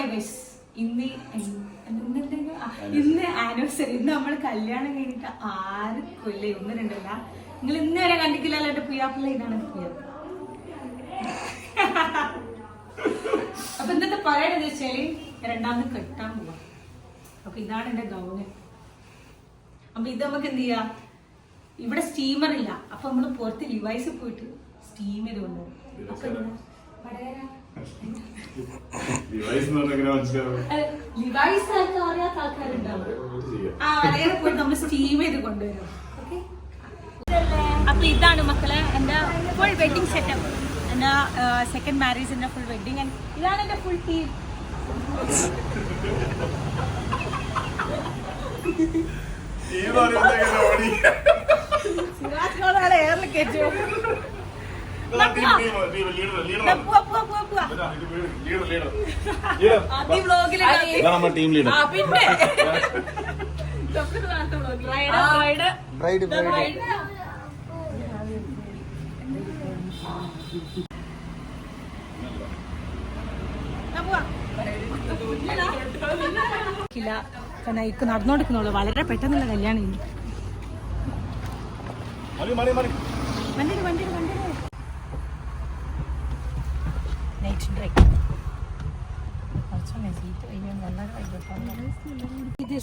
By wish ഇന്ന് ഇന്ന് anniversary ഇന്ന് നമ്മൾ കല്യാണം കഴിഞ്ഞിട്ട് ആറ് കൊല്ലം ഒന്ന് രണ്ടല്ല. നിങ്ങൾ ഇന്ന് വരെ കണ്ടിട്ടില്ലല്ലോ എന്റെ പുയ്യാപ്പിള്ള ഇതാണ് പുയ്യാപ്പിള അപ്പൊ ഇന്നത്തെ പറയണെന്ന് വെച്ചാൽ രണ്ടാമത് കെട്ടാൻ പോവാ. അപ്പൊ ഇതാണ് എന്റെ ഗൗണ് അപ്പൊ ഇത് നമുക്ക് എന്ത് ചെയ്യാം? ഇവിടെ സ്റ്റീമർ ഇല്ല. അപ്പൊ നമ്മൾ പുറത്ത് ലിവൈസ് പോയിട്ട് സ്റ്റീം ചെയ്ത് കൊണ്ടുപോകും അപ്പൊ ലിവൈസ് അറിയാത്ത ആൾക്കാരുണ്ടാവും. നമ്മൾ സ്റ്റീം ചെയ്ത് കൊണ്ടുവരും. ഓക്കെ? അപ്പൊ ഇതാണ് മക്കളെ എന്റെ ഫുൾ വെഡിങ് സെറ്റപ്പ് എന്റെ സെക്കൻഡ് മാരേജിന്റെ ഫുൾ വെഡിങ് ഇതാണ് എന്റെ ഫുൾ ടീം ഈ ഓടി? എയറിൽ കയറ്റു നമ്മുടെ ടീം ലീഡർ പിന്നെ. ബ്രൈഡ് ബ്രൈഡ് ഇല്ല കാരണം ഇക്ക് നടന്നോണ്ടിരിക്കുന്നുള്ളൂ വളരെ പെട്ടെന്നുള്ള കല്യാണം വണ്ടി വണ്ടി വണ്ടി മതി വണ്ടിയുടെ വണ്ടിയുടെ വണ്ടിയുടെ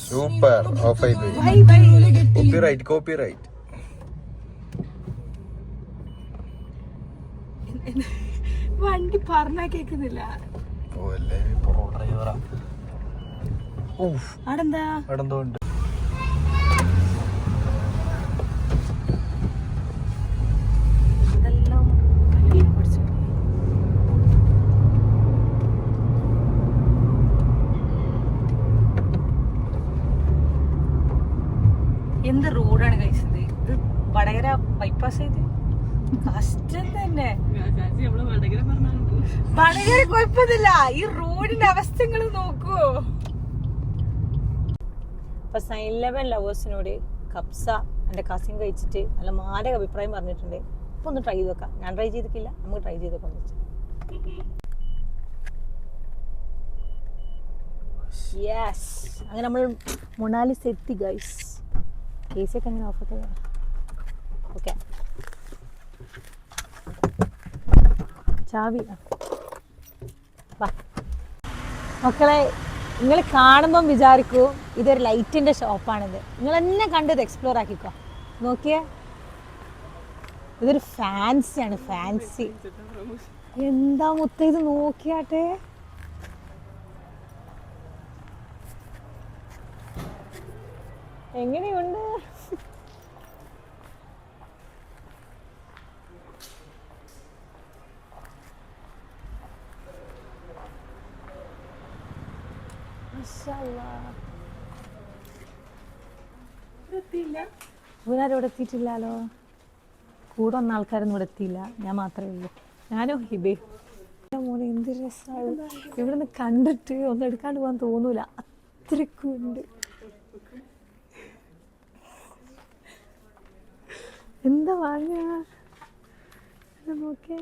സൂപ്പർ ഓഫ് ആയി പോയി. കോപ്പി റൈറ്റ് കോപ്പി റൈറ്റ് വണ്ടി പറഞ്ഞാ കേക്കുന്നില്ല. ഓ പ്രോ ഡ്രൈവറാ ഓഫ് അവിടെന്താ? അവിടെ എന്തോ ഉണ്ട് ഇതെല്ലാം കല്യാണം പഠിച്ചു എന്ത് റോഡാണ് കഴിച്ചത് ഇത് വടകര ബൈപ്പാസ് ചെയ്ത് കഷ്ടം തന്നെ വടകര കുഴപ്പമൊന്നുമില്ല. ഈ റോഡിന്റെ അവസ്ഥകൾ നോക്കൂ. അപ്പൊ സൈൻ ലെവൻ ലവേഴ്സിനോട് കപ്സ എന്റെ കസിൻ കഴിച്ചിട്ട് നല്ല മാരക അഭിപ്രായം പറഞ്ഞിട്ടുണ്ട്. അപ്പൊ ഒന്ന് ട്രൈ ചെയ്ത് നോക്കാം ഞാൻ ട്രൈ ചെയ്തിട്ടില്ല. നമുക്ക് ട്രൈ ചെയ്ത് നോക്കാം യെസ് അങ്ങനെ നമ്മൾ മൊണാലിസ് എത്തി ഗൈസ് കേസൊക്കെ അങ്ങനെ ഓഫർ ഓക്കെ ചാവി. മക്കളെ നിങ്ങൾ കാണുമ്പം വിചാരിക്കൂ ഇതൊരു ലൈറ്റിന്റെ ഷോപ്പാണിത്. നിങ്ങൾ എന്നെ കണ്ടത് എക്സ്പ്ലോർ ആക്കിക്കോ. നോക്കിയേ. ഇതൊരു ഫാൻസിയാണ് ഫാൻസി എന്താ മുത്ത ഇത് നോക്കിയാട്ടെ എങ്ങനെയുണ്ട് ഇവരാരും ഇവിടെ എത്തിയിട്ടില്ലല്ലോ. കൂടെ വന്ന ആൾക്കാരൊന്നും ഇവിടെ എത്തിയില്ല. ഞാൻ മാത്രമേ ഉള്ളൂ. ഞാനോ ഹിബേ. മോനെ എന്ത് രസമാണ് ഇവിടുന്ന് കണ്ടിട്ട് ഒന്നും എടുക്കാണ്ട് പോകാൻ തോന്നൂല. അത്രക്കുണ്ട് എന്താ വാങ്ങ നോക്കേ.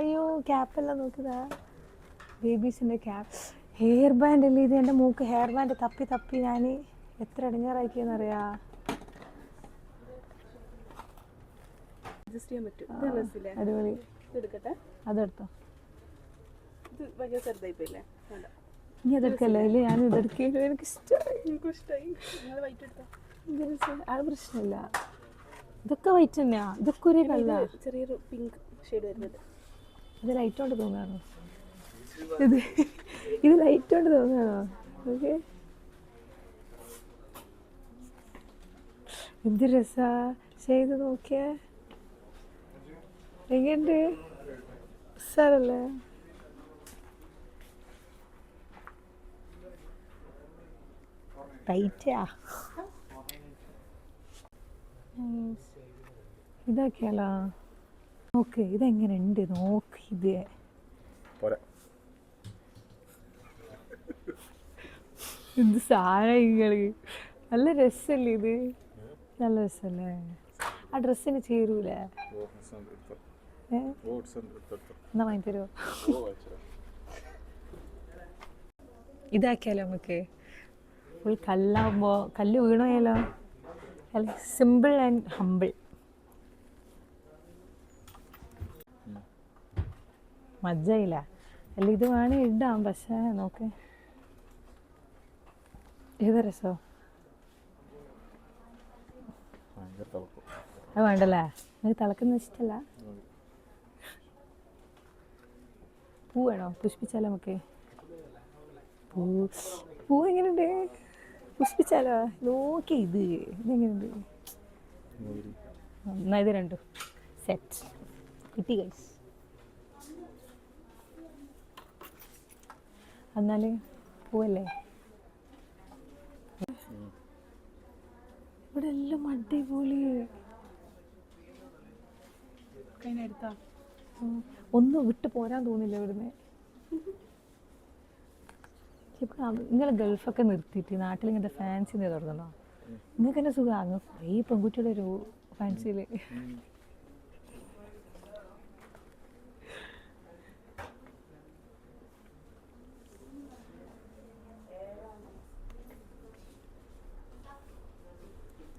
അയ്യോ ക്യാപ്പെല്ലാം നോക്കിയതാ. ബേബീസിന്റെ ക്യാപ് ഹെയർ ബാൻഡ് അല്ലേ ഇത്? എന്റെ മൂക്ക് ഹെയർ ബാൻഡ് തപ്പി തപ്പി ഞാൻ എത്ര ഇടങ്ങാറാക്കിയെന്നറിയാ അഡ്ജസ്റ്റ് ചെയ്യാൻ പറ്റും. അടിപൊളി. എടുക്കട്ടെ. അതെടുത്തോ. ഇത് ഭയങ്കര അതെടുക്കല്ലേ? ഇല്ല ഞാൻ ഇതെടുക്കലും എനിക്ക് ഇഷ്ടമായി എനിക്കും ഇഷ്ടമായി. നിങ്ങൾ വൈറ്റ് എടുത്തോ? അത് പ്രശ്നമില്ല. ഇതൊക്കെ വൈറ്റ് തന്നെയാ. ഇതൊക്കെ ഒരേ കല്ല ചെറിയൊരു പിങ്ക് ഷെയ്ഡ് വരുന്നത്. ഇത് ലൈറ്റ് കൊണ്ട് തോന്നുകയാണോ? ഇത് ഇത് ലൈറ്റ് കൊണ്ട് തോന്നുകയാണോ? ഓക്കെ എന്ത് രസാ? ചെയ്ത് നോക്കിയേ. എങ്ങനെയുണ്ട്? സാറല്ലേ ടൈറ്റാ. ഇതൊക്കെയല്ലോ നോക്ക് ഇതെങ്ങനെയുണ്ട്? നോക്ക് ഇത്. എന്ത് എന്ത് നിങ്ങൾ നല്ല രസല്ലേ ഇത്. നല്ല രസമല്ലേ ആ ഡ്രസ്സിന് ചേരൂലേ? എന്നാ വാങ്ങി തരുമോ ഇതാക്കിയാലോ നമുക്ക്? ഫുൾ കല്ലാകുമ്പോൾ കല്ല് വീണോയാലോ സിമ്പിൾ ആൻഡ് ഹമ്പിൾ മജ്ജയില്ല. അല്ല ഇത് വേണേ ഇടാം പക്ഷേ നോക്ക്. ഏതാ രസോ ഭയങ്കര തിളക്കം അത് വേണ്ടല്ലേ? നിങ്ങൾക്ക് തിളക്കുന്ന ഇഷ്ടമല്ല പൂ വേണോ? പുഷ്പിച്ചാലോ നമുക്ക്? പൂ. പൂ എങ്ങനെയുണ്ട് പുഷ്പിച്ചാലോ? നോക്കി ഇത്. ഇതെങ്ങനെയുണ്ട് എന്നാ ഇത് രണ്ടും. സെറ്റ് കിട്ടി കൈസ് എന്നാൽ പൂവല്ലേ? ഇവിടെ എല്ലാം അടിപൊളി. ഒന്നും വിട്ട് പോരാൻ തോന്നില്ല ഇവിടുന്ന്. ഇപ്പം നിങ്ങൾ ഗൾഫൊക്കെ നിർത്തിയിട്ട് നാട്ടിൽ ഇങ്ങനത്തെ ഫാൻസി തുടങ്ങണോ നിങ്ങൾക്ക് തന്നെ സുഖമാണ് കുറേ പെൺകുട്ടിയുടെ ഒരു ഫാൻസിയിൽ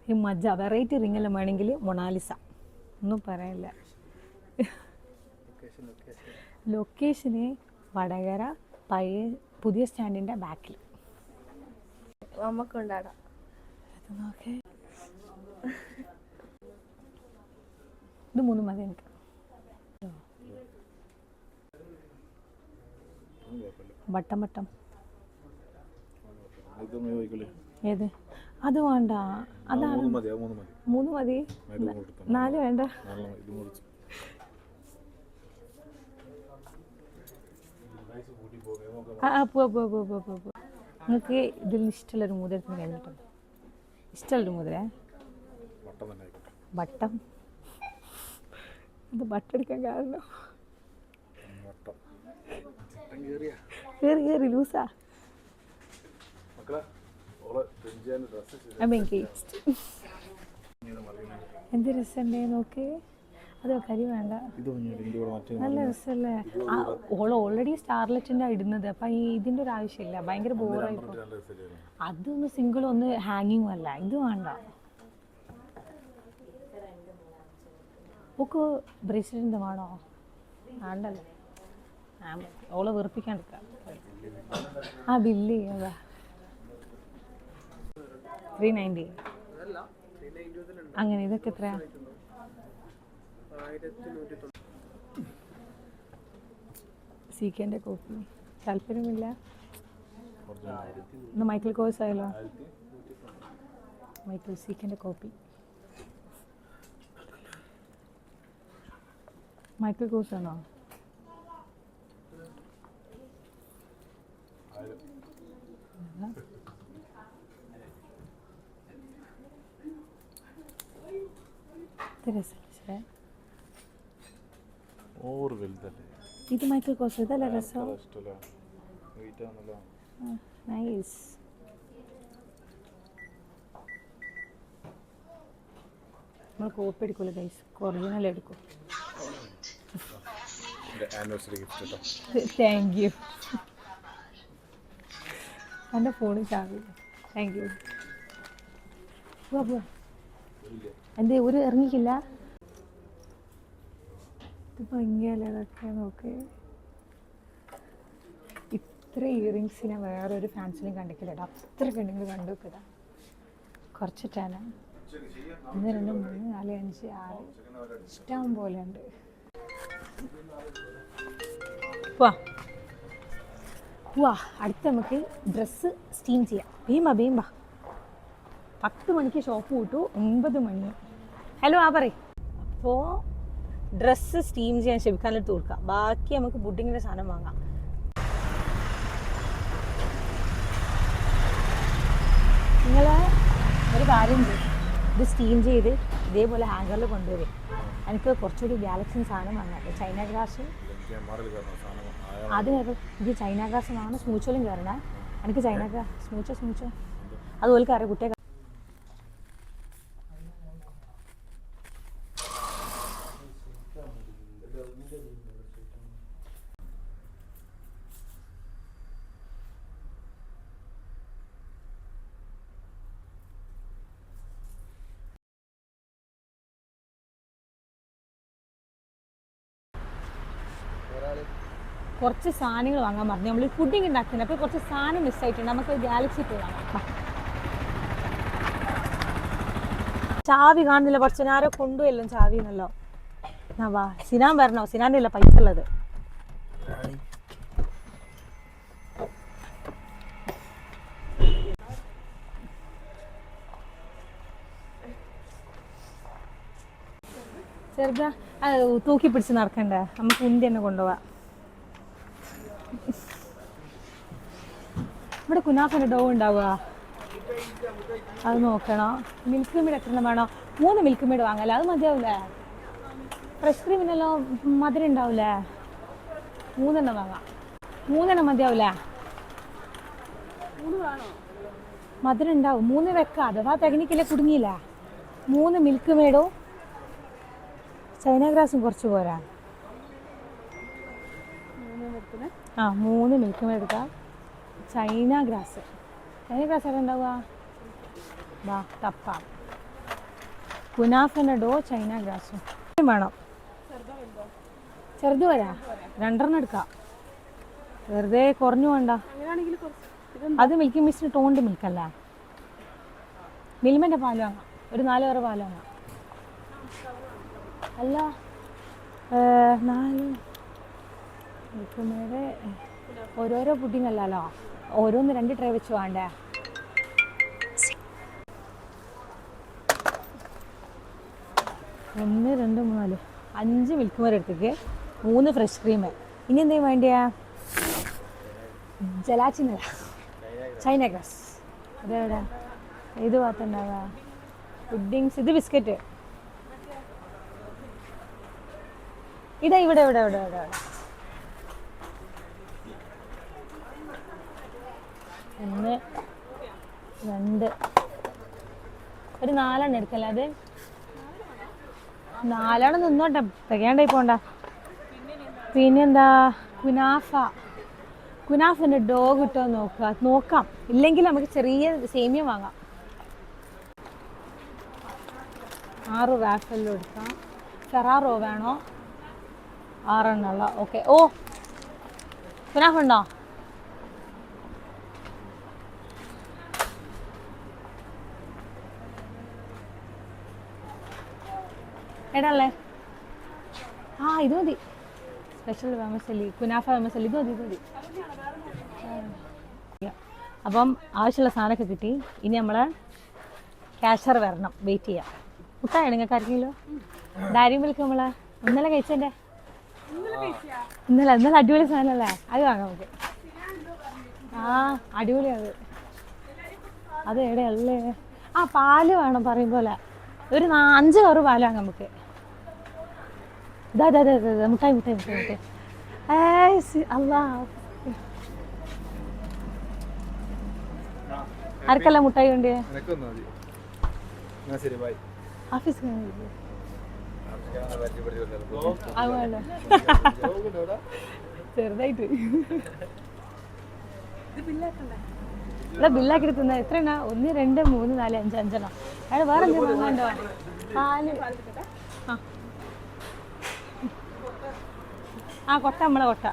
ഈ മജ്ജ വെറൈറ്റി റിങ്ങെല്ലാം വേണമെങ്കിൽ മൊണാലിസ ഒന്നും പറയാനില്ല ലൊക്കേഷന് വടകര പഴയ പുതിയ സ്റ്റാൻഡിന്റെ ബാക്കിൽ നമുക്കുണ്ടാടാ ഇത് നോക്കേ. ഇത് മൂന്ന് മതി എനിക്ക്. വട്ടം വട്ടം. ഏത്? അത് വേണ്ട. അതാണ് മൂന്ന് മതി നാല് വേണ്ട. നിങ്ങൾക്ക് ഇതിൽ ഇഷ്ടമുള്ളൊരു മുതിരത്തിന് കഴിഞ്ഞിട്ടോ ഇഷ്ടമുള്ളൊരു മുതിര വട്ടം ഇത് വട്ടെടുക്കാൻ കാരണം. കയറി കയറി ലൂസാ. മക്കളെ I'm engaged. എന്ത് രസമുണ്ടേ നോക്ക്. അതോ കരി വേണ്ട. നല്ല രസമല്ലേ? ആ ഓൾ ഓൾറെഡി സ്റ്റാർലെറ്റിന്റെ ഇടുന്നത്. അപ്പം ഈ ഇതിന്റെ ഒരു ആവശ്യമില്ല. ഭയങ്കര ബോറായി അതൊന്ന് സിംഗിൾ ഒന്ന് ഹാങ്ങിങ്ങും അല്ല. ഇത് വേണ്ട. ഓക്ക് ബ്രേസ്ലെറ്റ് വേണോ വേണ്ടല്ലേ. ഓളെ വെറുപ്പിക്കാണ്ടിരിക്കാം ആ ബില്ല് അതാ. ത്രീ നയന്റി അങ്ങനെ ഇതൊക്കെ എത്രയാ? സീക്കേന്റെ കോപ്പി. താല്പര്യമില്ല? ഇന്ന് മൈക്കിൾ കോഴ്സ് ആയല്ലോ? മൈക്കിൾ സീക്കിന്റെ കോപ്പി. മൈക്കിൾ കോഴ്സ് ആണോ? രസമല്ലേ ഓവർ വലുതല്ലേ ഇത് മൈക്കിൾ കോഴ്സ് ഇതല്ലേ രസം നൈസ് നമ്മൾ കോപ്പി എടുക്കൂല ഗൈസ് ഒറിജിനൽ എടുക്കും താങ്ക് യു എന്റെ ഫോണിൽ ചാവി താങ്ക് യു പോവാ പോവാ എന്തേ ഒരു ഇറങ്ങിക്കില്ല ഇത് ഭംഗിയല്ലേ അതൊക്കെ നോക്ക്. ഇത്ര ഇയറിങ്സ് ഞാൻ വേറൊരു ഫാൻസിലും കണ്ടിട്ടില്ല അത്ര കണ്ടെങ്കിൽ കണ്ടു നോക്കില്ല കുറച്ചിട്ടാണ്. ഒന്ന് രണ്ട് മൂന്ന് നാല് അഞ്ച് ആറ്. ഇഷ്ടം പോലെ ഉണ്ട്. വാ. വാ അടുത്ത നമുക്ക് ഡ്രസ്സ് സ്റ്റീം ചെയ്യാം. ഭീമ ഭീമ പത്ത് മണിക്ക് ഷോപ്പ് വിട്ടു ഒൻപത് മണി. ഹലോ ആ പറയും. അപ്പോൾ ഡ്രസ്സ് സ്റ്റീം ചെയ്യാൻ ഷെബിക്കാനെടുത്ത് കൊടുക്കാം ബാക്കി നമുക്ക് പുഡിങ്ങിന്റെ സാധനം വാങ്ങാം. നിങ്ങൾ ഒരു കാര്യം ചെയ്യും ഇത് സ്റ്റീം ചെയ്ത് ഇതേപോലെ ഹാങ്കറിൽ കൊണ്ടുവരും. എനിക്ക് കുറച്ചുകൂടി ഗാലക്സി സാധനം വാങ്ങാം. ചൈന ആയ അത് ഇത് ചൈന ഗ്ലാസ് വാങ്ങണം സ്മൂച്ചോലും കയറണേ എനിക്ക് ചൈന ഗ്ലാസ് സ്മൂച്ചോ സ്മൂച്ചോ അതുപോലെ കയറി കുട്ടിയെ കുറച്ച് സാധനങ്ങൾ വാങ്ങാൻ പറഞ്ഞു. നമ്മൾ പുഡിംഗ് ഉണ്ടാക്കുന്നത് അപ്പോൾ കുറച്ച് സാധനം മിസ്സായിട്ടുണ്ട് നമുക്ക് ഗാലക്സി ടൂ വാങ്ങാം. ചാവി കാണുന്നില്ല. കുറച്ച് നേരം കൊണ്ടുപോയല്ലോ ചാവി എന്നല്ലോ വാ. സിനാൻ വരണോ? സിനാന്റെ ഇല്ല പൈസ ഉള്ളത്. ചെറുതാ തൂക്കി പിടിച്ച് നടക്കണ്ടേ. നമുക്ക് ഉന്തി തന്നെ കൊണ്ടുപോവാം. ഇവിടെ കുനാഫിന്റെ ഡോ ഉണ്ടാവുക. അത് നോക്കണം. മിൽക്ക് മീഡ് എത്ര വേണോ? മൂന്ന് മിൽക്ക് മീഡ് വാങ്ങല്ലേ? അത് മതിയാവൂലേ? ഫ്രഷ് ക്രീമിനെല്ലോ മധുരം ഉണ്ടാവൂലേ? മൂന്നെണ്ണം വാങ്ങാം. മൂന്നെണ്ണം മതിയാവൂലേ? മധുരം ഉണ്ടാവും. മൂന്ന് വെക്ക. അഥവാ തികഞ്ഞിക്കില്ലേ കുടുങ്ങിയില്ല. മൂന്ന് മിൽക്ക് മേടും ചൈന ഗ്രാസും കുറച്ച് പോരാ. ആ മൂന്ന് മിൽക്ക് മെയ്ഡ് എടുക്കാം. China grass. ചൈന ഗ്രാസ് എവിടെ ഉണ്ടാവുക വാ തപ്പ കുനാഫിന്റെ ഡോ ചൈന ഗ്രാസും. വേണം. ചെറുത് വരാ? രണ്ടെണ്ണം എടുക്കാം. വെറുതെ കുറഞ്ഞു വേണ്ട അത് മിൽക്കി മിസ്റ്റിന് ടോണ്ട് മിൽക്കല്ല മിൽമന്റെ പാൽ വാങ്ങാം. ഒരു നാല് പേരെ പാൽ വാങ്ങാം. അല്ല നാല് മിൽക്കുമേടെ ഓരോരോ പുഡിംഗ് അല്ലല്ലോ? ഓരോന്ന് രണ്ട് ട്രേ വെച്ച് വേണ്ടേ? ഒന്ന് രണ്ട് മൂന്നാൽ. നാല് അഞ്ച് മിൽക്ക് മേഡ് എടുത്തേക്ക്. മൂന്ന് ഫ്രഷ് ക്രീം ഇനി എന്തെങ്കിലും വേണ്ടിയാ? ജലാച്ചിനല്ല ചൈന ഗ്രാസ് അതെവിടെ ഇത് ഭാഗത്തുണ്ടാവുക പുഡിങ്സ് ഇത് ബിസ്ക്കറ്റ് ഇതാ ഇവിടെ ഇവിടെ ഇവിടെ ഇവിടെ ഇവിടെ. ഒന്ന് രണ്ട്. ഒരു നാലെണ്ണം എടുക്കല്ലേ അത്? നാലെണ്ണം നിന്നോട്ടെ തികയാണ്ടായി പോണ്ട. പിന്നെന്താ? കുനാഫ. കുനാഫിന്റെ ഡോ കിട്ടോ നോക്കുക. നോക്കാം. ഇല്ലെങ്കിൽ നമുക്ക് ചെറിയ സേമിയ വാങ്ങാം. ആറ് വാഫലും എടുക്കാം. ഫെറാറോ വേണോ? ആറെണ്ണുള്ള ഓക്കെ. ഓ കുനാഫ് എടല്ലേ ആ ഇത് മതി. സ്പെഷ്യൽ ഫേമസല്ലി കുനാഫ ഫേമസല്ലി ഇത് മതി ഇത് മതി. അപ്പം ആവശ്യമുള്ള സാധനമൊക്കെ കിട്ടി. ഇനി നമ്മളെ ക്യാഷർ വരണം. വെയിറ്റ് ചെയ്യാം. മുട്ടായ നിങ്ങൾക്ക് ആർക്കെങ്കിലും? ഡയറി മിൽക്ക് നമ്മളെ ഇന്നലെ കഴിച്ചതിന്റെ ഇന്നലെ ഇന്നലെ അടിപൊളി സാധനമല്ലേ? അത് വാങ്ങാം നമുക്ക്. ആ അടിപൊളി അത്. അത് എവിടെയല്ലേ ആ പാൽ വേണം പറയും പോലെ ഒരു അഞ്ച് കവറ് പാൽ വാങ്ങാം നമുക്ക്. ഇതാ ഇതാ ഇതാ, ഇതാ മുട്ടായി മുട്ടായി മുട്ടായി മുട്ടായി ഏയ് സി- അല്ലാ ആർക്കെല്ലാം മുട്ടായി ഉണ്ട് വേണ്ട. ചെറുതായിട്ട്. ഇവിടെ ബില്ലാക്കി തിന്ന. എത്രയാണ് ഒന്ന് രണ്ട് മൂന്ന് നാല് അഞ്ച് അഞ്ചെണ്ണം. അയാൾ വേറെ എന്തെങ്കിലും വാങ്ങാണ്ടോ? പാൽ. ആ കൊട്ട നമ്മളെ കൊട്ട.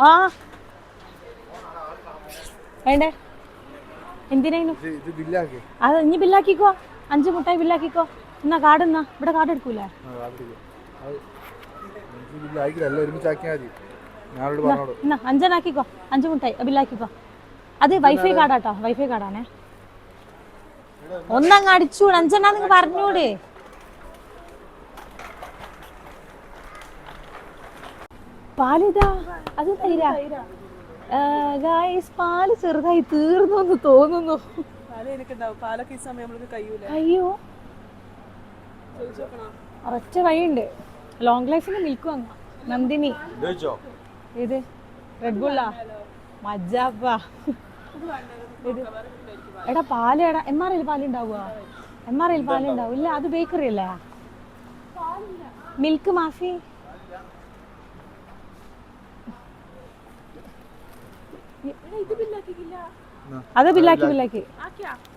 ആ. വേണ്ടേ? എന്തിനു ഇത് ബില്ലാക്കി. അത് ഇനി ബില്ലാക്കിക്കോ. അഞ്ച് മുട്ടായി ബില്ലാക്കിക്കോ. എന്നാ കാർഡ് എന്നാ. ഇവിടെ കാർഡ് എടുക്കൂലേ? എന്നാ അഞ്ചെണ്ണാക്കിക്കോ. അഞ്ച് മുട്ടായി. ബില്ലാക്കിക്കോ. അത് വൈഫൈ കാർഡാട്ടോ. വൈഫൈ കാർഡാണേ. ഒന്നങ്ങ് അടിച്ചൂടെ. അഞ്ചെണ്ണ നിങ്ങൾ പറഞ്ഞൂടെ. പാലിതാ. അത് തൈരാ? ഗായ്സ് പാൽ ചെറുതായി തീർന്നു എന്ന് തോന്നുന്നു. പാൽ എനിക്കുണ്ടാവും. പാലൊക്കെ ഈ സമയം നമ്മൾക്ക് കഴിയൂല. അയ്യോ. ഒറ്റ വഴിയുണ്ട്. ലോങ് ലൈഫിന് മിൽക്ക് വാങ്ങാം നന്ദിനി. ഇത് റെഡ് ബുള്ളാ മജാപ്പാ. ഇത് എടാ പാൽ എടാ എം ആർ എൽ പാലുണ്ടാവുക എം ആർ എൽ പാലുണ്ടാവും. ഇല്ല അത് ബേക്കറി അല്ലേ? മിൽക്ക് മാഫി? അത് ബില്ലാക്കി ബില്ലാക്കി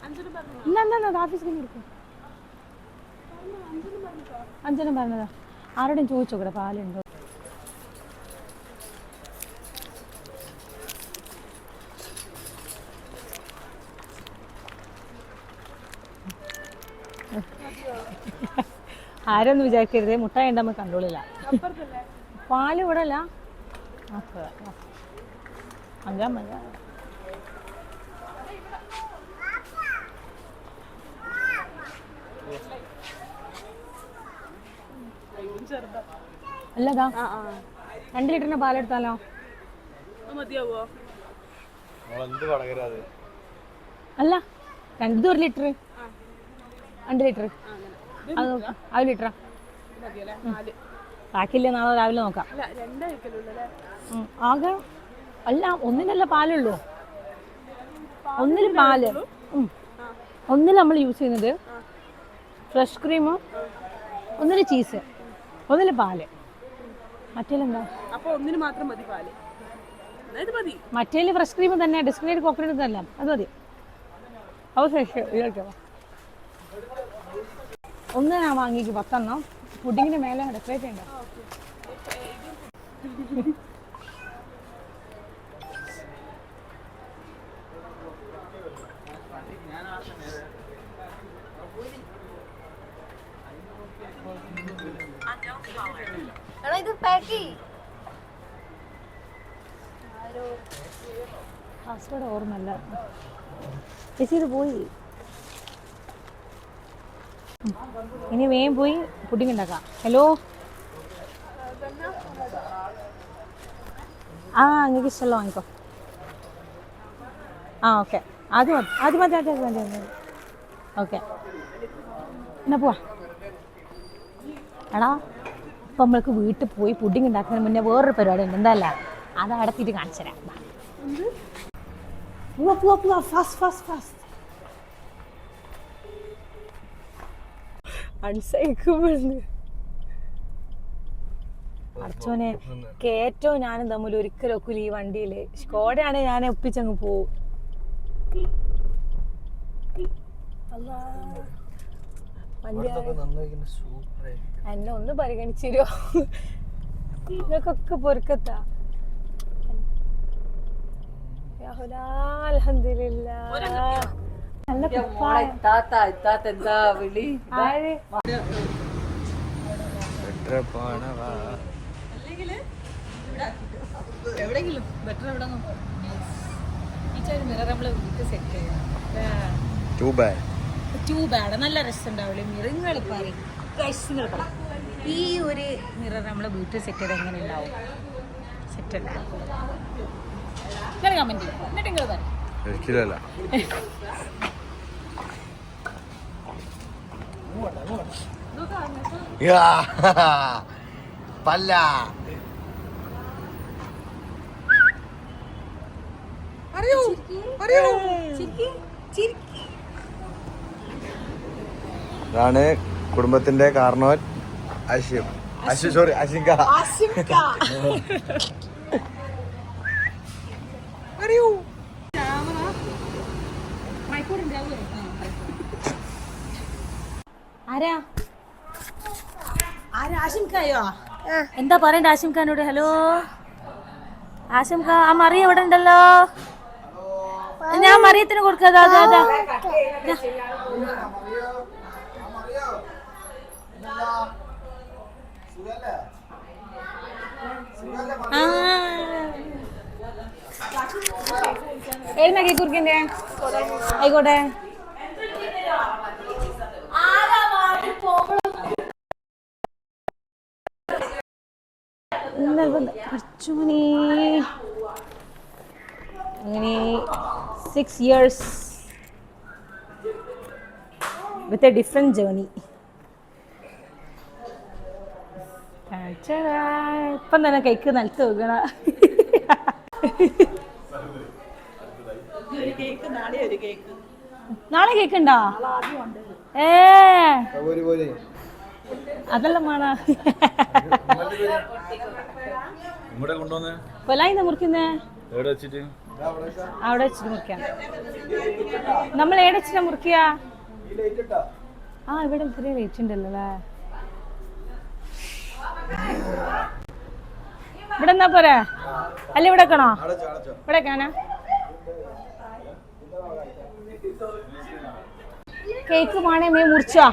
അഞ്ചിന് ഇല്ല എന്താ അത് ഓഫീസിൽ എടുക്കും അഞ്ചെണ്ണം പറഞ്ഞതാ. ആരോടും ചോദിച്ചോ ഇവിടെ പാലുണ്ടോ? ആരൊന്നും വിചാരിക്കരുത്. മുട്ടായി നമ്മൾ കണ്ടോളില്ല. അപ്പുറത്തല്ലേ പാൽ ഇവിടെ അല്ല. അല്ലതാ രണ്ട് ലിറ്ററിന് പാലെടുത്താലോ മതിയാവോ? അല്ല രണ്ടു ഒരു ലിറ്റർ രണ്ട് ലിറ്റർ അത് നോക്കാം. അത് ലിറ്ററാ ബാക്കിയില്ല നാളെ രാവിലെ നോക്കാം. ആകെ അല്ല ഒന്നിനല്ല പാലുള്ളൂ. ഒന്നിൽ പാൽ. ഒന്നിൽ നമ്മൾ യൂസ് ചെയ്യുന്നത് ഫ്രഷ് ക്രീം ഒന്നിൽ ചീസ് ഒന്നിൽ പാൽ. മറ്റേലെന്താ? അപ്പോൾ ഒന്നിന് മാത്രം മതി പാൽ. മറ്റേൽ ഫ്രഷ് ക്രീം തന്നെ ഡിസ്ക്രീറ്റ് കോക്കനട്ട് തന്നെ. അത് മതി. അവ ഫ്രഷ് ഇതൊക്കെ ഒന്ന് ഞാൻ വാങ്ങിക്ക് പത്തെണ്ണം. പുഡിങ്ങിന് മേലെ ഡെക്കറേറ്റ് ചെയ്യണ്ട. എടാ ഇത് പാക്ക് പാസ്വേഡ് ഓർമ്മല്ല ചേച്ചി ഇത് പോയി. ഇനി വേഗം പോയി പുഡിങ് ഉണ്ടാക്കാം. ഹലോ ആ നിങ്ങൾക്ക് ഇഷ്ടമുള്ള വാങ്ങിക്കോ. ആ ഓക്കെ അത് മതി. അത് മതി അത് മതി അത് മതി. ഓക്കെ എന്നാ പോവാ. എടാ ഇപ്പം നമ്മൾക്ക് വീട്ടിൽ പോയി പുഡിങ് ഉണ്ടാക്കുന്നതിന് മുന്നേ വേറൊരു പരിപാടി ഉണ്ട്. എന്തല്ല അത് അടത്തിട്ട് കാണിച്ചു തരാം ഫാസ്റ്റ് ഫാസ്റ്റ് ഫാസ്റ്റ് അൺസൈക്കുമ്പോഴുണ്ട് അർച്ചോനെ കേറ്റോ ഞാനും തമ്മിൽ ഒരിക്കലും ഒക്കില്ല ഈ വണ്ടിയിൽ സ്കോഡയാണ് ഞാൻ ഒപ്പിച്ചങ്ങ് പോവും. എന്നെ ഒന്ന് പരിഗണിച്ചിരോ നിങ്ങൾക്കൊക്കെ പൊരുക്കത്താ യാഹുലാ, അൽഹംദുലില്ലാ. നല്ല കുപ്പായം. ആര്? എവിടെയെങ്കിലും ബെറ്റർ എവിടെ മിറർ നമ്മൾ വീട്ടിൽ സെറ്റ് ചെയ്യാം ടു ബാഡ് നല്ല രസമുണ്ടാവില്ലേ? മിറർ നിങ്ങൾ പറയും പറ ഈ ഒരു മിറർ നമ്മൾ വീട്ടിൽ സെറ്റ് ചെയ്ത് എങ്ങനെ ഉണ്ടാവും? സെറ്റ് അല്ല. നിങ്ങൾ കമന്റ് ചെയ്യും. എന്നിട്ട് നിങ്ങൾ പറയും. പല്ല. ഇതാണ് കുടുംബത്തിന്റെ കാരണവൻ അശ്യം അശ്വ സോറി അശിങ്ക ആരാ? ആരാ? ആശിംഖായോ? എന്താ പറയണ്ട ആശിംഖാനോട്? ഹലോ? ആശിംഖ ആ മറിയ ഇവിടെ ഉണ്ടല്ലോ? ഞാൻ മറിയത്തിന് കൊടുക്കാതാ അതാ അതാ ആ. എഴുന്ന കേക്ക് കുറിക്കണ്ടേ? ആയിക്കോട്ടെ. അങ്ങനെ six years with a different journey ഇപ്പം തന്നെ കേക്ക് നിലത്ത് വെക്കണ. നാളെ കേക്ക്. ഉണ്ടോ. ഏ. അതെല്ലാം വേണ കൊലായിന്ന് മുറിക്കുന്നേ? അവിടെ വെച്ചിട്ട് മുറിക്കാം. നമ്മൾ ഏടെ വെച്ചിട്ടാ മുറിക്കുക? ആ ഇവിടെ ഇത്രയും റേറ്റ് ഉണ്ടല്ലോ അല്ലേ ഇവിടെ എന്നാ പോരെ? അല്ല ഇവിടെ വെക്കണോ? ഇവിടെ വെക്കാനാ കേക്ക് മാണേ മേ മുറിച്ചോ.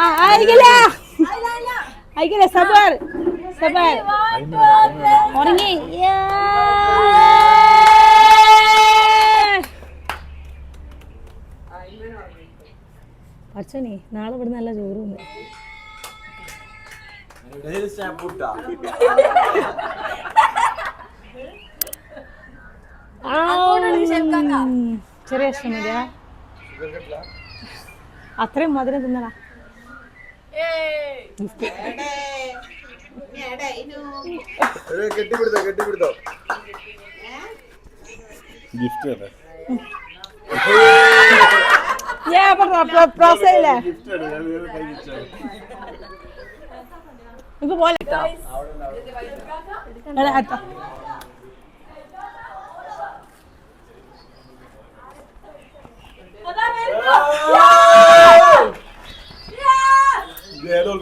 ആ ആയിരിക്കില്ല? ആയിരിക്കില്ല സബർ? സബർ. ഉറങ്ങി. പച്ചനെ നാളെ ഇവിടെ നല്ല ചോറുണ്ട് ചെറിയ കഷ്ണം മതിയാ അത്രയും മധുരം തിന്നടാ. കെട്ടിപ്പിടുത്തോ കെട്ടിപ്പിടുത്തോ ഗിഫ്റ്റ് അല്ലേ പ്രോസയില്ലേ ഞാൻ കൈ വെച്ചാണ് ഇപ്പൊ പോലെ കേട്ടോ എടാ, അത്ത. ഏതോ ഒളിപ്പിച്ച്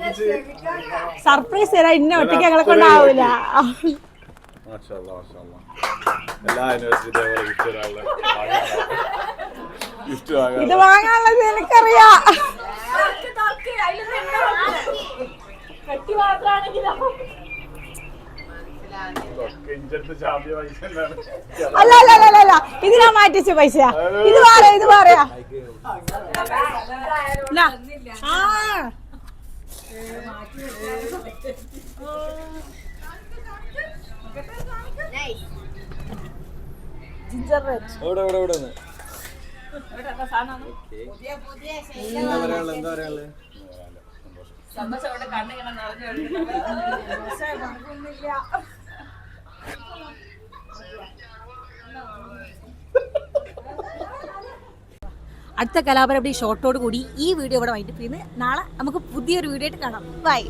സർപ്രൈസ് തരാ. ഇന്ന ഒറ്റയ്ക്ക് ഞങ്ങളെ കൊണ്ടാവൂല. ഇത് വാങ്ങാനുള്ളത് എനിക്കറിയാം. അല്ല അല്ല അല്ല അല്ല ഇത് ഞാൻ മാറ്റിച്ച പൈസ. ഇത് പറയാ ഇത് പറയാ. ആ. Ginger റെഡ് ഇവിടെ ഇവിടെ ഇവിടെ ഒന്ന്. എന്താ പറയാനുള്ളത്? എന്താ പറയാനുള്ളത്? അടുത്ത കലാപരപടി ഷോർട്ടോട് കൂടി ഈ വീഡിയോ ഇവിടെ വൈകിട്ട് ചെയ്യുന്നത് നാളെ നമുക്ക് പുതിയൊരു വീഡിയോ ആയിട്ട് കാണാം. ബൈ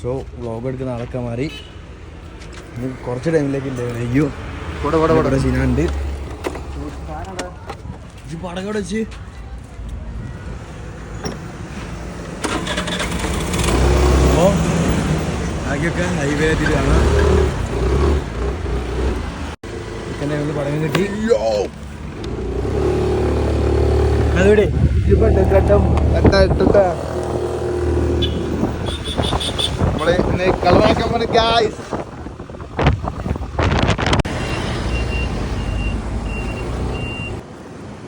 സോ വ്ലോഗ് എടുക്കുന്ന ആളൊക്കെ മാറി. കുറച്ച് ടൈമിലേക്ക് അയ്യോ. സിനാണ്ട് വെച്ച്? അപ്പോൾ ബാക്കിയൊക്കെ ഹൈവേ ആയിട്ട് കാണാം പടകം കിട്ടി. അതെവിടെ നമ്മൾ ഇന്ന് കളറാക്കാൻ പോണ ഗായ്സ്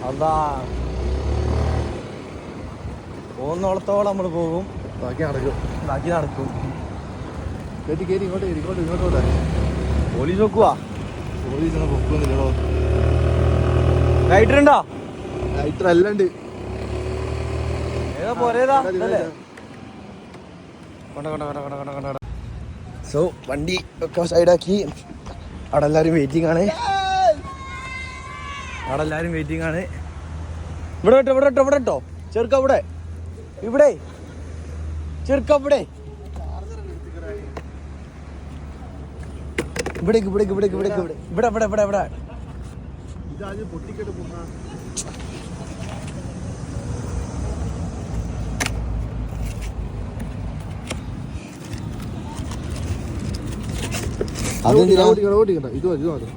അതാ. പോകുന്നോളത്തോളം നമ്മൾ പോകും. ബാക്കി നടക്കും. ബാക്കി നടക്കും. കേട്ടി കേറി ഇങ്ങോട്ട് ഇങ്ങോട്ട് ഇങ്ങോട്ട് പോലീസ് നോക്കുവാ പോലീസ് പൊക്കൊന്നുമില്ലടോ റൈഡർ ഉണ്ടോ? ലൈറ്റർ എല്ലാം ഉണ്ട് ഏതാ? പോരേതാ ഇതല്ലേ? കൊണ്ട കൊണ്ട കൊണ്ട കൊണ്ട കൊണ്ട കൊണ്ട. സോ വണ്ടി ഒക്കെ സൈഡാക്കി അവിടെ എല്ലാവരും വെയിറ്റിംഗ് ആണ്. അവിടെ എല്ലാവരും വെയിറ്റിംഗ് ആണ്. ഇവിടെ ഇട്ടോ ഇവിടെ ഇട്ടോ ഇവിടെ ഇട്ടോ. ചെറുക്ക ഇവിടെ ഇവിടെ. ചെറുക്ക ഇവിടെ ഇവിടേക്ക് ഇവിടേക്ക് ഇവിടേക്ക് ഇവിടേക്ക് ഇവിടെ. ഇവിടെ ഇവിടെ ഇവിടെ. ഇവിടെ അതെന്തിനാ? ഓടിക്കണ്ട ഓടിക്കണ്ട ഇത് മതി ഇത് മതി.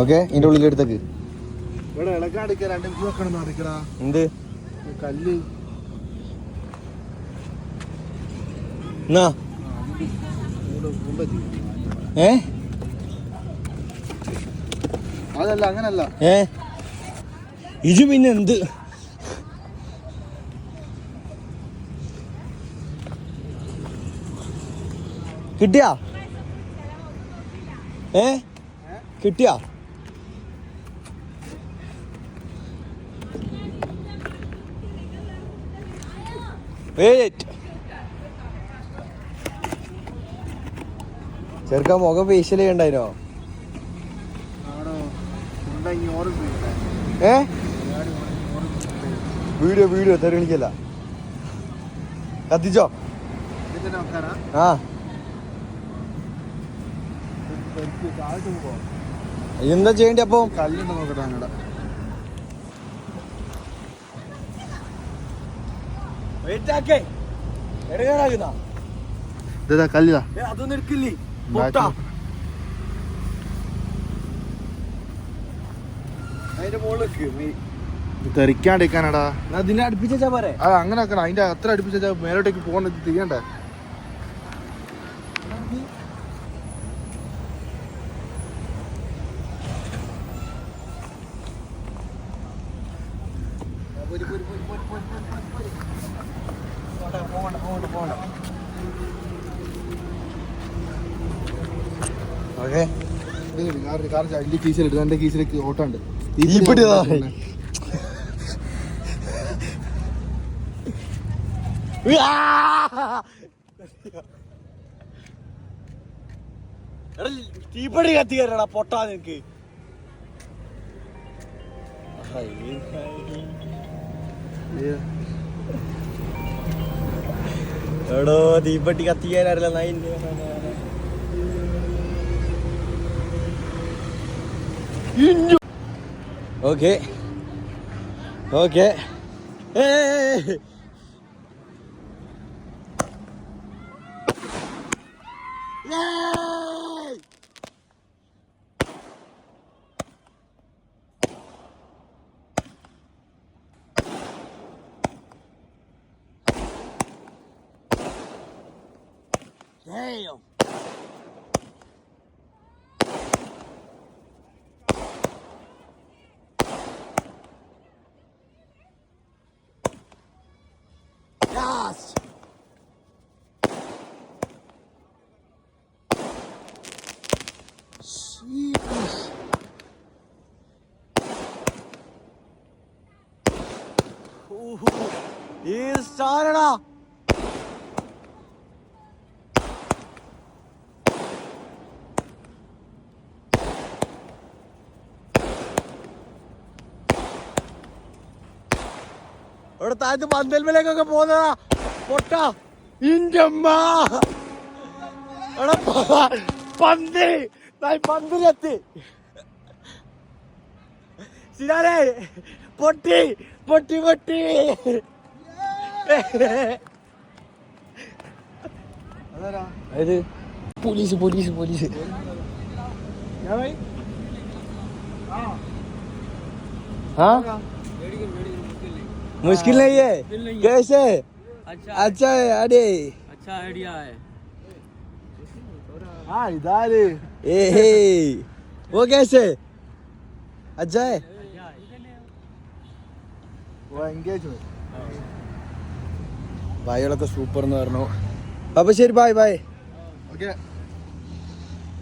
ഓക്കെ ഇതിന്റെ ഉള്ളിൽ എടുത്തേക്ക്. ഇവിടെ ഇളക്കാടിക്ക രണ്ട് നടക്കടാ എന്ത്? കല്ല്. എന്നാ. ഏ? അതല്ല അങ്ങനല്ല. ഏ? ഇജു പിന്നെ എന്ത്? കിട്ടിയാ? ഏ? കിട്ടിയാ? ചെറുക്ക മുഖം ഫേഷ്യൽ ഓർമ്മ ഏ? വീഡിയോ വീഡിയോ തെറി കത്തിച്ചോ? ആ. എന്താ ചെയ്യണ്ടേ അപ്പൊ? കല്ലുണ്ട് നോക്കട്ടെ അങ്ങടെ. വെയിറ്റ് ആക്കേ ഇടങ്ങാറാകുന്ന ഇതാ കല്ലിതാ അതൊന്നും എടുക്കില്ലേ? ബാക്കി അതിന്റെ മുകളിലേക്ക് തെറിക്കാണ്ടിരിക്കാനടാ അതിനെ അടുപ്പിച്ചാ പറ അത് അങ്ങനെ ആക്കണം അതിന്റെ അത്ര അടുപ്പിച്ചാ മേലോട്ടേക്ക് പോകണ്ട തിരിയണ്ടേ? ഓക്കെ. അതിന്റെ കീസിലിട്ട് എന്റെ കീസിലേക്ക് ഓട്ടമുണ്ട് തീപ്പിടിയതാ. തീപ്പടി കത്തിക്കരടാ പൊട്ടാ നിനക്ക് എടോ തീപ്പെട്ടി കത്തിക്കാനറിയില്ല നായി okay okay Damn. Yes. Sheesh. ഇത് സ്റ്റാറടാ ഇവിടെ താഴത്ത് പന്തൽമലേക്കൊക്കെ പോകുന്നതാ. പൊട്ട. ഇന്റെ അമ്മ. എടാ പ- പന്ത് നായി പന്തിലെത്തി. സിനാരെ പൊട്ടി പൊട്ടി പൊട്ടി. Police police police. हाँ मुश्किल नहीं है कैसे अच्छा है अरे ആ ഇതാര് ए हे वो कैसे अच्छा है എൻഗേജ്മെന്റ് ഭായികളൊക്കെ സൂപ്പർ എന്ന് പറഞ്ഞു അപ്പൊ ശരി bye bye okay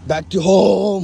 back to home